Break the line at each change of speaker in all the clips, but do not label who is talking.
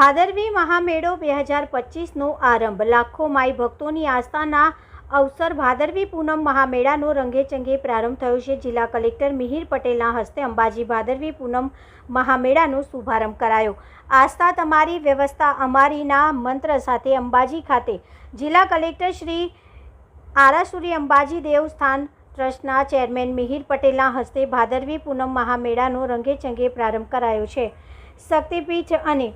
ભાદરવી મહામેળો બે હજાર પચીસનો આરંભ. લાખો માઈ ભક્તોની આસ્થાના અવસર ભાદરવી પૂનમ મહામેળાનો રંગેચંગે પ્રારંભ થયો છે. જિલ્લા કલેક્ટર મિહિર પટેલના હસ્તે અંબાજી ભાદરવી પૂનમ મહામેળાનો શુભારંભ કરાયો. આસ્થા તમારી વ્યવસ્થા અમારીના મંત્ર સાથે અંબાજી ખાતે. જિલ્લા કલેક્ટર શ્રી આરાસુરી અંબાજી દેવસ્થાન ટ્રસ્ટના ચેરમેન મિહિર પટેલના હસ્તે ભાદરવી પૂનમ મહામેળાનો રંગેચંગે પ્રારંભ કરાયો છે. શક્તિપીઠ અને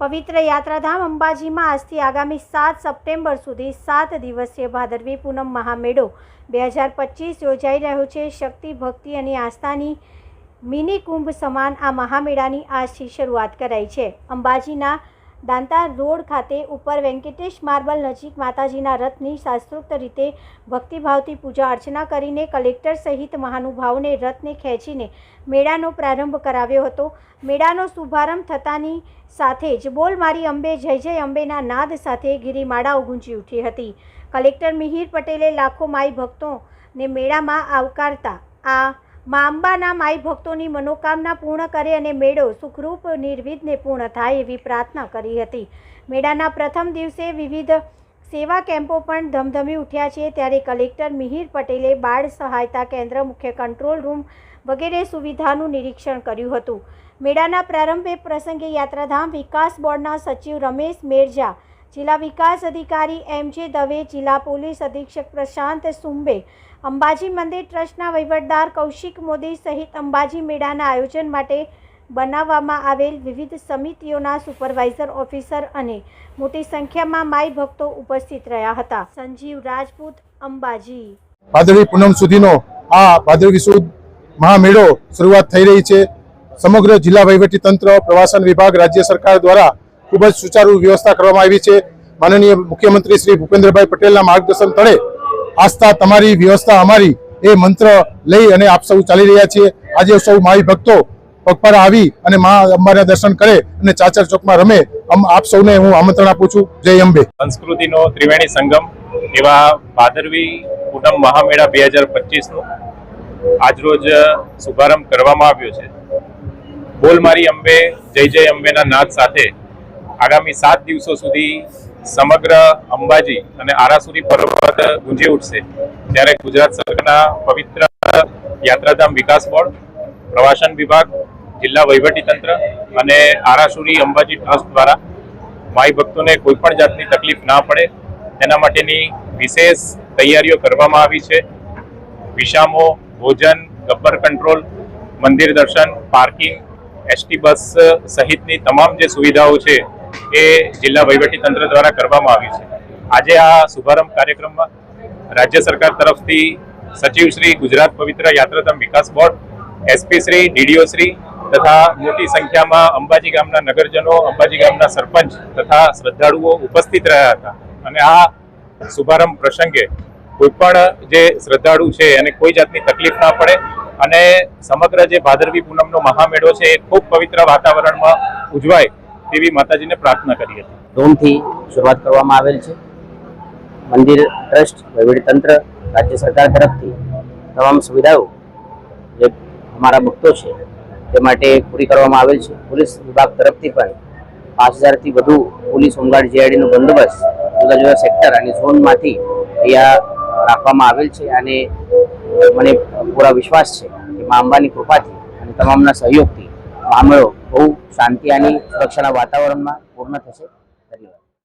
પવિત્ર યાત્રાધામ અંબાજીમાં આજથી આગામી સાત સપ્ટેમ્બર સુધી સાત દિવસીય ભાદરવી પૂનમ મહામેળો બે હજાર પચીસ યોજાઈ રહ્યો છે. શક્તિ, ભક્તિ અને આસ્થાની મિની કુંભ સમાન આ મહામેળાની આજથી શરૂઆત કરાઈ છે. અંબાજીના દાંતા રોડ ખાતે ઉપર વેંકટેશ માર્બલ નજીક માતાજીના રથની શાસ્ત્રોક્ત રીતે ભક્તિભાવથી પૂજા અર્ચના કરીને કલેક્ટર સહિત મહાનુભાવોને રથને ખેંચીને મેળાનો પ્રારંભ કરાવ્યો હતો. મેળાનો શુભારંભ થતાની સાથે જ બોલ મારી અંબે, જય જય અંબેના નાદ સાથે ગિરિમાળાઓ ગુંજી ઉઠી હતી. કલેક્ટર મિહિર પટેલે લાખો માઈ ભક્તોને મેળામાં આવકારતા આ મા અંબાના માઈ ભક્તોની મનોકામના પૂર્ણ કરે અને મેળો સુખરૂપ, નિર્વિઘ્ને પૂર્ણ થાય એવી પ્રાર્થના કરી હતી. મેળાના પ્રથમ દિવસે વિવિધ સેવા કેમ્પો પણ ધમધમી ઉઠ્યા છે. ત્યારે કલેક્ટર મિહિર પટેલે બાળ સહાયતા કેન્દ્ર, મુખ્ય કંટ્રોલ રૂમ વગેરે સુવિધાનું નિરીક્ષણ કર્યું હતું. મેળાના પ્રારંભે પ્રસંગે યાત્રાધામ વિકાસ બોર્ડના સચિવ રમેશ મેરજા જિલ્લા વિકાસ અધિકારી એમ જે દવે, જિલ્લા પોલીસ અધિક્ષક પ્રશાંત સુંબે, અંબાજી મંદિર ટ્રસ્ટના વહીવટદાર કૌશિક મોદી સહિત અંબાજી મેળાના આયોજન માટે બનાવવામાં આવેલ વિવિધ સમિતિઓના સુપરવાઇઝર ઓફિસર અને મોટી સંખ્યામાં માઈ ભક્તો ઉપસ્થિત રહ્યા હતા. સંજીવ રાજપૂત, અંબાજી.
ભાદરવી પૂનમ સુધીનો આ ભાદરવી સુદ મહામેળો શરૂઆત થઈ રહી છે. સમગ્ર જિલ્લા વહીવટી તંત્ર, પ્રવાસન વિભાગ, રાજ્ય સરકાર દ્વારા ખૂબ જ સુચારુ વ્યવસ્થા કરવામાં આવી છે. માનનીય મુખ્યમંત્રી શ્રી ભૂપેન્દ્રભાઈ પટેલના માર્ગદર્શન તળે આસ્થા તમારી, વ્યવસ્થા અમારી એ મંત્ર લઈ અને આપ સૌ ચાલી રહ્યા છીએ. આજે સૌ માઈ ભક્તો પગપાળા આવી અને મા અંબાના દર્શન કરે અને ચાચર ચોકમાં રમે. આપ સૌને હું આમંત્રણ આપું છું. જય અંબે.
સંસ્કૃતિનો ત્રિવેણી સંગમ એવા ભાદરવી કુટુંબ મહામેળા બે હજાર પચીસનો આજરોજ શુભારંભ કરવામાં આવ્યો છે. બોલ મારી અંબે, જય જય અંબેના નાદ સાથે આગામી સાત દિવસો સુધી સમગ્ર અંબાજી અને આરાસુરી પર્વત ગુંજી ઉઠશે. ત્યારે ગુજરાત સરકારના પવિત્ર યાત્રાધામ વિકાસ બોર્ડ, પ્રવાસન વિભાગ, જિલ્લા વહીવટી તંત્ર અને આરાસુરી અંબાજી ટ્રસ્ટ દ્વારા માઈ ભક્તોને કોઈપણ જાતની તકલીફ ના પડે, તેના માટેની વિશેષ તૈયારીઓ કરવામાં આવી છે. વિષામો ભોજન, ગબ્બર કંટ્રોલ, મંદિર દર્શન, પાર્કિંગ, એસટી બસ સહિતની તમામ જે સુવિધાઓ છે એ જિલ્લા તંત્ર દ્વારા કરવામાં આવી છે. આજે આ શુભારંભ કાર્યક્રમમાં રાજ્ય સરકાર તરફથી સચિવ Shri Gujarat Pavitra Yatradham Vikas board, SP Shri, DDO Shri તથા મોટી સંખ્યામાં અંબાજી ગામના નગરજનો, અંબાજી ગામના સરપંચ તથા શ્રદ્ધાળુઓ ઉપસ્થિત રહ્યા હતા. અને આ શુભારંભ પ્રસંગે કોઈ પણ જે શ્રદ્ધાળુ છે એને કોઈ જાતની તકલીફ ના પડે અને સમગ્ર જે ભાદરવી પૂનમનો મહામેળો છે એ ખૂબ પવિત્ર વાતાવરણમાં ઉજવાય તેવી માતાજીને પ્રાર્થના કરી હતી.
ધૂમથી શરૂઆત કરવામાં આવેલ છે. મંદિર ટ્રસ્ટ તંત્ર, રાજ્ય સરકાર તરફથી તમામ સુવિધાઓ જે અમારા ભક્તો છે, તે માટે પૂરી કરવામાં આવેલ છે. પોલીસ વિભાગ તરફથી પણ પાંચ હજારથી વધુ પોલીસ હોમગાર્ડ જીઆઈડીનો બંદોબસ્ત જુદા જુદા સેક્ટર અને ઝોનમાંથી અહીંયા રાખવામાં આવેલ છે અને મને પૂરા વિશ્વાસ છે કે મા અંબાની કૃપાથી અને તમામના સહયોગથી મામલો બહુ શાંતિ અને સુરક્ષાના વાતાવરણમાં પૂર્ણ થશે.